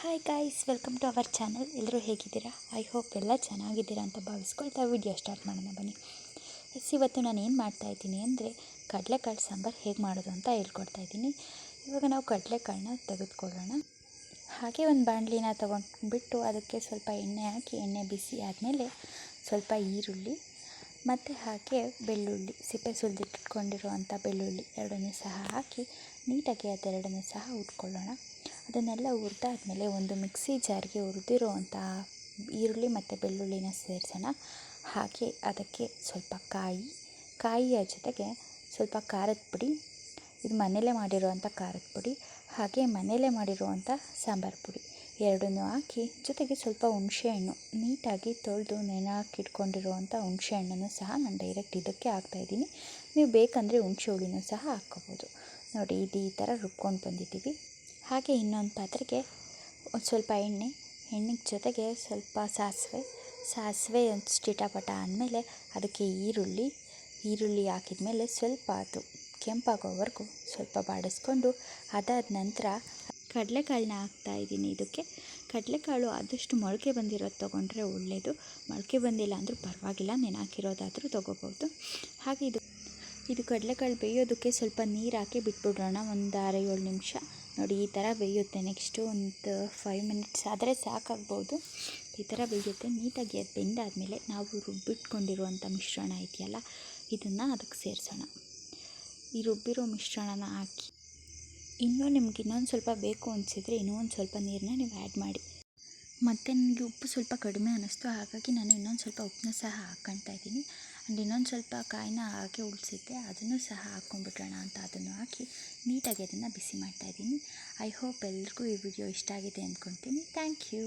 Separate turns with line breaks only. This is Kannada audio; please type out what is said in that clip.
Hi guys welcome to our channel ಎಲ್ಲರೂ ಹೇಗಿದ್ದೀರಾ? ಐ ಹೋಪ್ ಎಲ್ಲ ಚೆನ್ನಾಗಿದ್ದೀರಾ ಅಂತ ಭಾವಿಸ್ಕೊಳ್ತಾ ವಿಡಿಯೋ ಸ್ಟಾರ್ಟ್ ಮಾಡೋಣ ಬನ್ನಿ. ಎಸ್, ಇವತ್ತು ನಾನು ಏನು ಮಾಡ್ತಾ ಇದ್ದೀನಿ ಅಂದರೆ ಕಡಲೆಕಾಳು ಸಾಂಬಾರು ಹೇಗೆ ಮಾಡೋದು ಅಂತ ಹೇಳ್ಕೊಡ್ತಾ ಇದ್ದೀನಿ. ಇವಾಗ ನಾವು ಕಡಲೆಕಾಳನ್ನ ತೆಗೆದುಕೊಳ್ಳೋಣ. ಹಾಗೆ ಒಂದು ಬಾಣಲಿನ ತೊಗೊಂಡ್ಬಿಟ್ಟು ಅದಕ್ಕೆ ಸ್ವಲ್ಪ ಎಣ್ಣೆ ಹಾಕಿ, ಎಣ್ಣೆ ಬಿಸಿ ಆದಮೇಲೆ ಸ್ವಲ್ಪ ಈರುಳ್ಳಿ ಮತ್ತು ಹಾಗೆ ಬೆಳ್ಳುಳ್ಳಿ, ಸಿಪ್ಪೆ ಸುಲಿದಿಟ್ಕೊಂಡಿರುವಂಥ ಬೆಳ್ಳುಳ್ಳಿ ಎರಡನ್ನೂ ಸಹ ಹಾಕಿ, ನೀಟಾಗಿ ಅದೆರಡನ್ನೂ ಸಹ ಉಟ್ಕೊಳ್ಳೋಣ. ಅದನ್ನೆಲ್ಲ ಹುರಿದಾದ್ಮೇಲೆ ಒಂದು ಮಿಕ್ಸಿ ಜಾರ್ಗೆ ಹುರಿದಿರುವಂತಹ ಈರುಳ್ಳಿ ಮತ್ತು ಬೆಳ್ಳುಳ್ಳಿನ ಸೇರಿಸೋಣ. ಹಾಗೆ ಅದಕ್ಕೆ ಸ್ವಲ್ಪ ಕಾಯಿ, ಕಾಯಿಯ ಜೊತೆಗೆ ಸ್ವಲ್ಪ ಖಾರದ ಪುಡಿ, ಇದು ಮನೆಯಲ್ಲೇ ಮಾಡಿರುವಂಥ ಖಾರದ ಪುಡಿ, ಹಾಗೆ ಮನೆಯಲ್ಲೇ ಮಾಡಿರುವಂಥ ಸಾಂಬಾರು ಪುಡಿ. ಎರಡನ್ನೂ ಹಾಕಿ ಜೊತೆಗೆ ಸ್ವಲ್ಪ ಹುಣಸೆಹಣ್ಣು ನೀಟಾಗಿ ತೊಳೆದು ನೆನೆ ಹಾಕಿಟ್ಕೊಂಡಿರುವಂಥ ಹುಣಸೆಹಣ್ಣನ್ನು ಸಹ ನಾನು ಡೈರೆಕ್ಟ್ ಇದಕ್ಕೆ ಹಾಕ್ತಾಯಿದ್ದೀನಿ ನೀವು ಬೇಕಂದರೆ ಹುಣಸೆ ಹುಳಿನೂ ಸಹ ಹಾಕ್ಕೋಬೋದು. ನೋಡಿ, ಇದು ಈ ಥರ ರುಬ್ಕೊಂಡು ಬಂದಿದ್ದೀವಿ. ಹಾಗೆ ಇನ್ನೊಂದು ಪಾತ್ರೆಗೆ ಒಂದು ಸ್ವಲ್ಪ ಎಣ್ಣೆ ಎಣ್ಣೆ ಜೊತೆಗೆ ಸ್ವಲ್ಪ ಸಾಸಿವೆ ಸಾಸಿವೆ ಒಂದು ಚಿಟಪಟ ಆದಮೇಲೆ ಅದಕ್ಕೆ ಈರುಳ್ಳಿ ಈರುಳ್ಳಿ ಹಾಕಿದ ಮೇಲೆ ಸ್ವಲ್ಪ ಅದು ಕೆಂಪಾಗೋವರೆಗೂ ಸ್ವಲ್ಪ ಬಾಡಿಸ್ಕೊಂಡು ಅದಾದ ನಂತರ ಕಡಲೆಕಾಳನ್ನ ಹಾಕ್ತಾಯಿದ್ದೀನಿ ಇದಕ್ಕೆ. ಕಡಲೆಕಾಳು ಆದಷ್ಟು ಮೊಳಕೆ ಬಂದಿರೋದು ತೊಗೊಂಡ್ರೆ ಒಳ್ಳೆಯದು ಮೊಳಕೆ ಬಂದಿಲ್ಲ ಅಂದರೂ ಪರವಾಗಿಲ್ಲ, ನೆನೆ ಹಾಕಿರೋದಾದರೂ ತೊಗೋಬೋದು. ಹಾಗೆ ಇದು ಇದು ಕಡಲೆಕಾಳು ಬೇಯೋದಕ್ಕೆ ಸ್ವಲ್ಪ ನೀರು ಹಾಕಿ ಬಿಟ್ಬಿಡೋಣ, ಒಂದು ಆರು ಏಳು ನಿಮಿಷ. ನೋಡಿ, ಈ ಥರ ಬೇಯುತ್ತೆ. ನೆಕ್ಸ್ಟು ಒಂದು ಫೈವ್ ಮಿನಿಟ್ಸ್ ಆದರೆ ಸಾಕಾಗ್ಬೋದು. ಈ ಥರ ಬೇಯುತ್ತೆ. ನೀಟಾಗಿ ಅದು ಬೆಂದಾದಮೇಲೆ ನಾವು ರುಬ್ಬಿಟ್ಕೊಂಡಿರುವಂಥ ಮಿಶ್ರಣ ಇದೆಯಲ್ಲ, ಇದನ್ನು ಅದಕ್ಕೆ ಸೇರಿಸೋಣ. ಈ ರುಬ್ಬಿರೋ ಮಿಶ್ರಣನ ಹಾಕಿ. ಇನ್ನೂ ನಿಮ್ಗೆ ಇನ್ನೊಂದು ಸ್ವಲ್ಪ ಬೇಕು ಅನಿಸಿದ್ರೆ ಇನ್ನೂ ಒಂದು ಸ್ವಲ್ಪ ನೀರನ್ನ ನೀವು ಆ್ಯಡ್ ಮಾಡಿ. ಮತ್ತು ನನಗೆ ಉಪ್ಪು ಸ್ವಲ್ಪ ಕಡಿಮೆ ಅನ್ನಿಸ್ತು. ಹಾಗಾಗಿ ನಾನು ಇನ್ನೊಂದು ಸ್ವಲ್ಪ ಉಪ್ಪನ್ನ ಸಹ ಹಾಕ್ಕೊಳ್ತಾ ಇದ್ದೀನಿ. ಆ್ಯಂಡ್ ಇನ್ನೊಂದು ಸ್ವಲ್ಪ ಕಾಯಿನ ಹಾಗೆ ಉಳಿಸಿದ್ದೆ. ಅದನ್ನು ಸಹ ಹಾಕ್ಕೊಂಡ್ಬಿಡೋಣ ಅಂತ ಅದನ್ನು ಹಾಕಿ ನೀಟಾಗಿ ಅದನ್ನು ಬಿಸಿ ಮಾಡ್ತಾಯಿದ್ದೀನಿ ಐ ಹೋಪ್ ಎಲ್ರಿಗೂ ಈ ವಿಡಿಯೋ ಇಷ್ಟ ಆಗಿದೆ ಅಂದ್ಕೊತೀನಿ ಥ್ಯಾಂಕ್ ಯು